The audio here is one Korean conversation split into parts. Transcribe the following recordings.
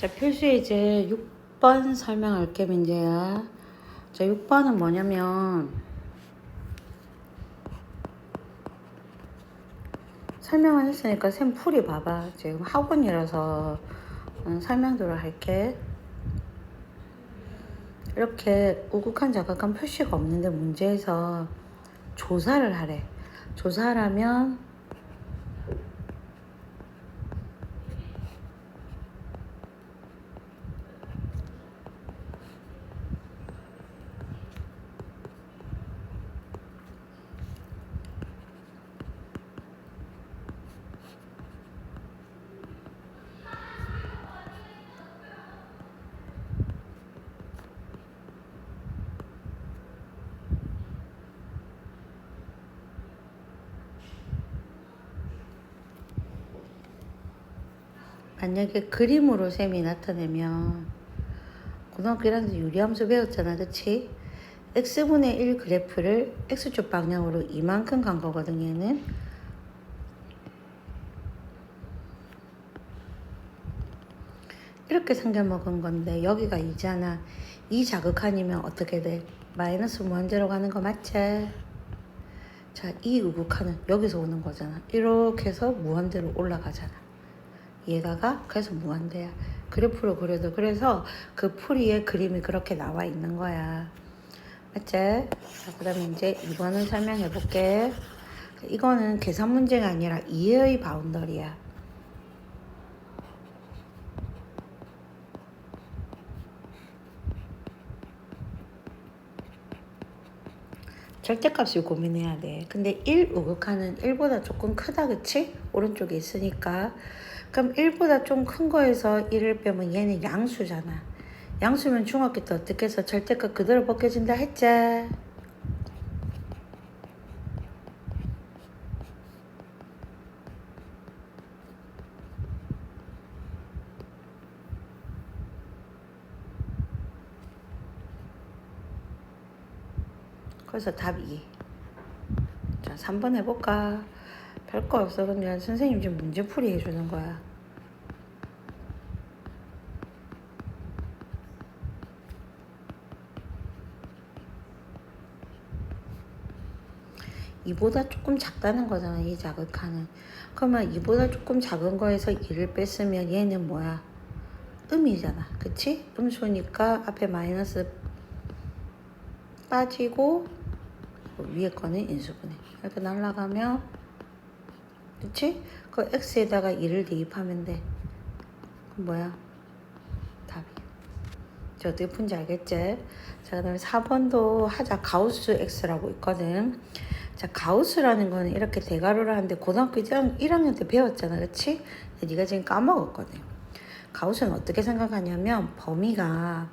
자, 필수에 이제 6번 설명할게, 민재야. 자, 6번은 뭐냐면, 설명을 했으니까 쌤 풀이 봐봐. 지금 학원이라서 음, 설명들을 할게. 이렇게 우국한 자극한 표시가 없는데 문제에서 조사를 하래. 조사하면 만약에 그림으로 셈이 나타내면 고등학교 1학년 때 유리함수 배웠잖아 그치? x분의 1 그래프를 x축 방향으로 이만큼 간 거거든 얘는 이렇게 생겨 먹은 건데 여기가 2잖아 이 자극한이면 어떻게 돼? 마이너스 무한대로 가는 거 맞지? 자, 이 우극한은 여기서 오는 거잖아 이렇게 해서 무한대로 올라가잖아 얘가가 그래서 무한대야. 그래프로 그려도 그래서 그 풀이의 그림이 그렇게 나와 있는 거야. 맞지? 자, 그 다음에 이제 2번을 설명해 볼게. 이거는 계산 문제가 아니라 이해의 바운더리야. 절대값을 고민해야 돼. 근데 1 우극하는 1보다 조금 크다, 그치? 오른쪽에 있으니까. 그럼 1보다 좀 큰 거에서 1을 빼면 얘는 양수잖아. 양수면 중학교 때 어떻게 해서 절대값 그대로 벗겨진다 했지? 그래서 답 2. 자, 3번 해볼까? 별거 없어. 그냥 선생님 지금 문제풀이 해주는 거야. 이보다 조금 작다는 거잖아, 이 자극하는. 그러면 이보다 조금 작은 거에서 1을 뺐으면 얘는 뭐야? 음이잖아. 그치? 음수니까 앞에 마이너스 빠지고 위에 거는 인수분해. 이렇게 날라가면 그치? 그 x에다가 1을 대입하면 돼. 뭐야? 답이. 저 어떻게 푼지 알겠지? 자, 그 다음에 4번도 하자. 가우스 x라고 있거든. 자, 가우스라는 거는 이렇게 대괄호를 하는데 고등학교 1학년 때 배웠잖아. 그치? 네가 지금 까먹었거든. 가우스는 어떻게 생각하냐면 범위가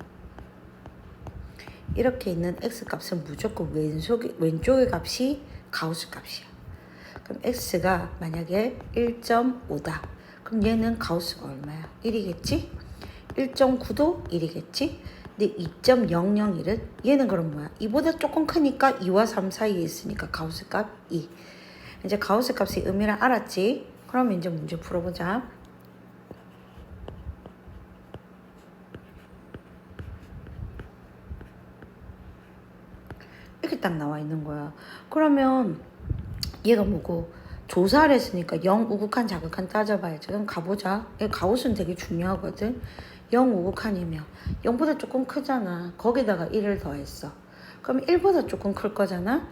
이렇게 있는 x 값은 무조건 왼쪽에, 왼쪽의 값이 가우스 값이야. 그럼 x가 만약에 1.5다. 그럼 얘는 가우스가 얼마야? 1이겠지? 1.9도 1이겠지? 근데 2.001은 얘는 그럼 뭐야? 이보다 조금 크니까 2와 3 사이에 있으니까 가우스 값 2. 이제 가우스 값이 의미를 알았지? 그럼 이제 문제 풀어보자. 이렇게 딱 나와 있는 거야. 그러면 얘가 뭐고 조사를 했으니까 0 우극한 자극한 따져봐야지. 그럼 가보자. 얘 가우스는 되게 중요하거든. 0 우극한이면 0보다 조금 크잖아. 거기다가 1을 더했어. 그럼 1보다 조금 클 거잖아.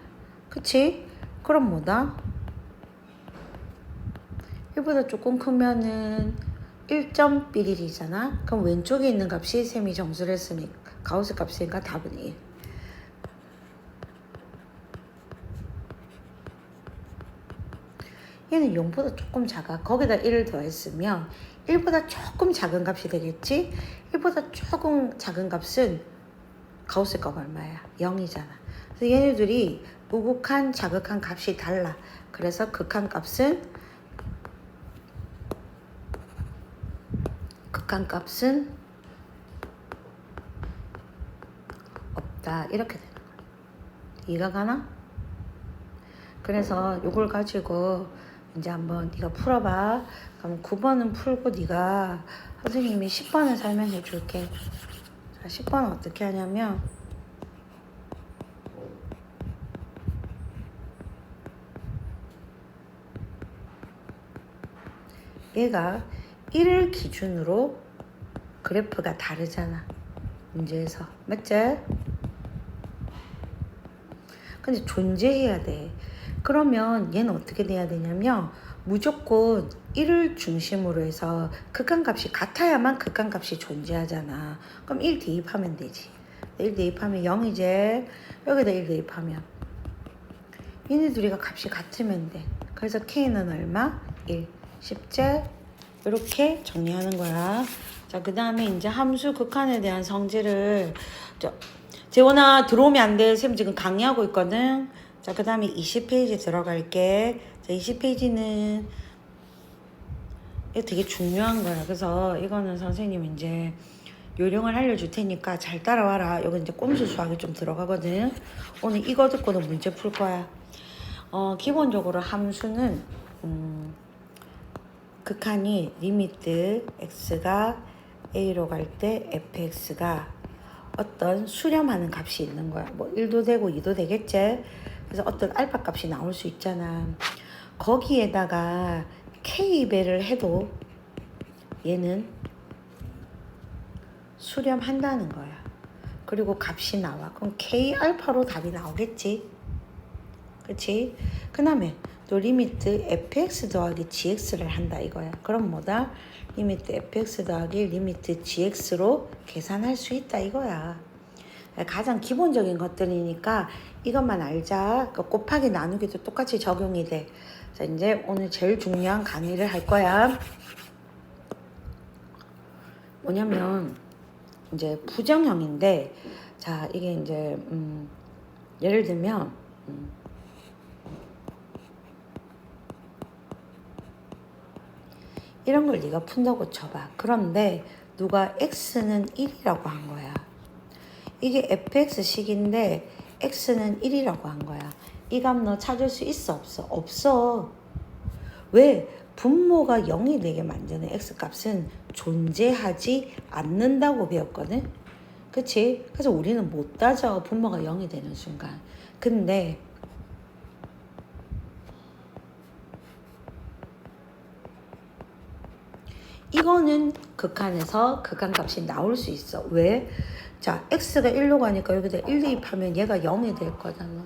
그치? 그럼 뭐다? 1보다 조금 크면은 1.11이잖아. 그럼 왼쪽에 있는 값이 셈이 정수를 했으니까 가우스 값이니까 답은 1. 얘는 0보다 조금 작아. 거기다 1을 더했으면 1보다 조금 작은 값이 되겠지? 1보다 조금 작은 값은 가우스 값 얼마야? 0이잖아. 그래서 얘네들이 우극한, 자극한 값이 달라. 그래서 극한 값은 극한 값은 없다. 이렇게 되는 거야. 이해가 가나? 그래서 이걸 가지고 이제 한번 네가 풀어봐. 그럼 9번은 풀고 네가 선생님이 10번을 설명해 줄게. 자, 10번은 어떻게 하냐면 얘가 1을 기준으로 그래프가 다르잖아. 문제에서. 맞지? 근데 존재해야 돼. 그러면 얘는 어떻게 돼야 되냐면 무조건 1을 중심으로 해서 극한값이 같아야만 극한값이 존재하잖아. 그럼 1 대입하면 되지. 1 대입하면 0이제 여기다 1 대입하면 얘네 둘이가 값이 같으면 돼. 그래서 K는 얼마? 1. 10제 이렇게 정리하는 거야. 자, 그 다음에 이제 함수 극한에 대한 성질을 저, 재원아 들어오면 안 돼. 쌤 지금 강의하고 있거든. 자, 그 다음에 20페이지 들어갈게. 자, 20페이지는 이거 되게 중요한 거야. 그래서 이거는 선생님 이제 요령을 알려줄 테니까 잘 따라와라. 여기 이제 꼼수 수학이 좀 들어가거든. 오늘 이거 듣고는 문제 풀 거야. 어, 기본적으로 함수는 음, 극한이 리미트 x가 a로 갈 때 fx가 어떤 수렴하는 값이 있는 거야. 뭐 1도 되고 2도 되겠지. 그래서 어떤 알파 값이 나올 수 있잖아. 거기에다가 k 배를 해도 얘는 수렴한다는 거야. 그리고 값이 나와. 그럼 k 알파로 답이 나오겠지. 그치? 그 다음에 또 리미트 fx 더하기 gx를 한다 이거야. 그럼 뭐다? 리미트 fx 더하기 리미트 gx로 계산할 수 있다 이거야. 가장 기본적인 것들이니까 이것만 알자. 그 곱하기 나누기도 똑같이 적용이 돼. 자, 이제 오늘 제일 중요한 강의를 할 거야. 뭐냐면, 이제 부정형인데, 자, 이게 이제, 음, 예를 들면, 음, 이런 걸 네가 푼다고 쳐봐. 그런데 누가 x는 1이라고 한 거야. 이게 fx식인데 x는 1이라고 한 거야. 이 값 너 찾을 수 있어 없어? 없어. 왜? 분모가 0이 되게 만드는 x값은 존재하지 않는다고 배웠거든. 그치? 그래서 우리는 못 따져. 분모가 0이 되는 순간. 근데 이거는 극한에서 극한값이 나올 수 있어. 왜? 자, x가 1로 가니까 여기다 1 대입하면 얘가 0이 될 거잖아.